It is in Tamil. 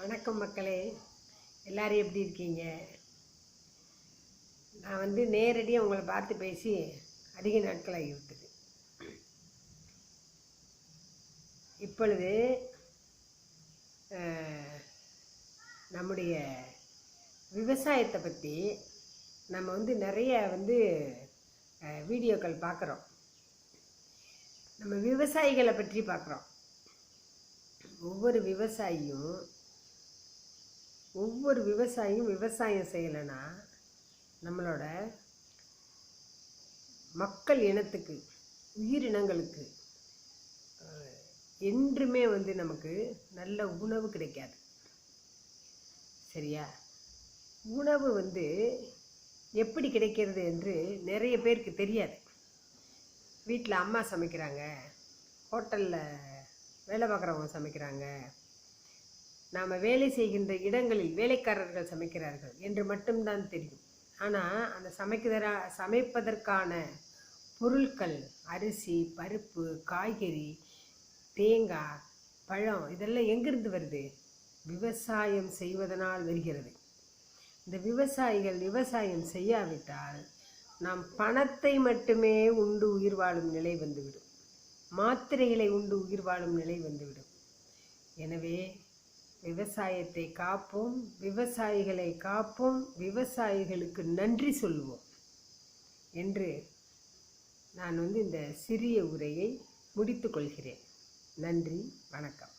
வணக்கம் மக்களே. எல்லாரும் எப்படி இருக்கீங்க? நான் வந்து நேரடியாக உங்களை பார்த்து பேசி அதிக நாட்கள் ஆகிவிட்டது. இப்பொழுது நம்முடைய விவசாயத்தை பற்றி நம்ம வந்து நிறைய வந்து வீடியோக்கள் பார்க்குறோம். நம்ம விவசாயிகளை பற்றி பார்க்குறோம். ஒவ்வொரு விவசாயியும் ஒவ்வொரு விவசாயியும் விவசாயம் செய்யலைன்னா நம்மளோட மக்கள் இனத்துக்கு உயிரினங்களுக்கு என்றுமே வந்து நமக்கு நல்ல உணவு கிடைக்காது. சரியா? உணவு வந்து எப்படி கிடைக்கிறது என்று நிறைய பேருக்கு தெரியாது. வீட்டில் அம்மா சமைக்கிறாங்க ஹோட்டலில் வேலை பார்க்குறவங்க சமைக்கிறாங்க நாம் வேலை செய்கின்ற இடங்களில் வேலைக்காரர்கள் சமைக்கிறார்கள் என்று மட்டும்தான் தெரியும். ஆனால் அந்த சமைக்கிறா சமைப்பதற்கான பொருட்கள் அரிசி பருப்பு காய்கறி தேங்காய் பழம் இதெல்லாம் எங்கிருந்து வருது? விவசாயம் செய்வதனால் வருகிறது. இந்த விவசாயிகள் விவசாயம் செய்யாவிட்டால் நாம் பணத்தை மட்டுமே உண்டு உயிர் வாழும் நிலை வந்துவிடும். மாத்திரைகளை உண்டு உயிர் வாழும் நிலை வந்துவிடும். எனவே விவசாயத்தை காப்போம் விவசாயிகளை காப்போம் விவசாயிகளுக்கு நன்றி சொல்வோம் என்று நான் வந்து இந்த சிறிய உரையை முடித்துக்கொள்கிறேன் நன்றி வணக்கம்.